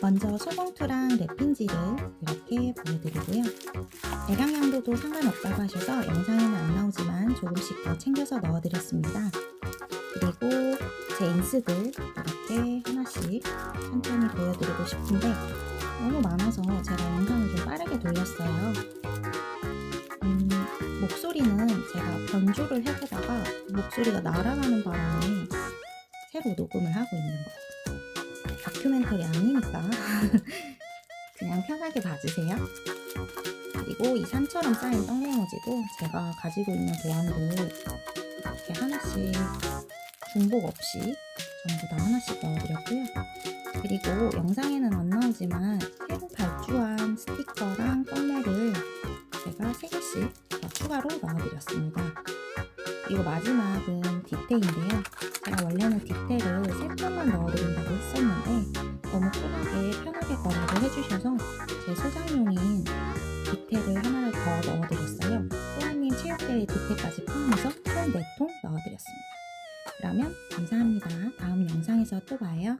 먼저 소봉투랑 랩핀지를 이렇게 보여드리고요. 대량 양도도 상관없다고 하셔서 영상에는 안 나오지만 조금씩 더 챙겨서 넣어드렸습니다. 그리고 제 인스들 이렇게 하나씩 천천히 보여드리고 싶은데 너무 많아서 제가 영상을 좀 빠르게 돌렸어요. 음, 목소리는 제가 변조를 해보다가 목소리가 날아가는 바람에 새로 녹음을 하고 있는 거예요. 다큐멘터리 아니니까 그냥 편하게 봐주세요. 그리고 이 산처럼 쌓인 떡메모지도 제가 가지고 있는 도안을 이렇게 하나씩 중복 없이 전부 다 하나씩 넣어드렸고요. 그리고 영상에는 안 나오지만 새로 발주한 스티커랑 떡메를 제가 3개씩 더 추가로 넣어드렸습니다. 그리고 마지막은 디테인데요. 제가 원래는 디테일을 3편만 넣어드린다고 했었는데 너무 편하게 편하게 거래를 해주셔서 제 소장용인 디테일을 하나를 더 넣어드렸어요. 소아님 체육대회 디테일까지 포함해서 총 4통 넣어드렸습니다. 그러면 감사합니다. 다음 영상에서 또 봐요.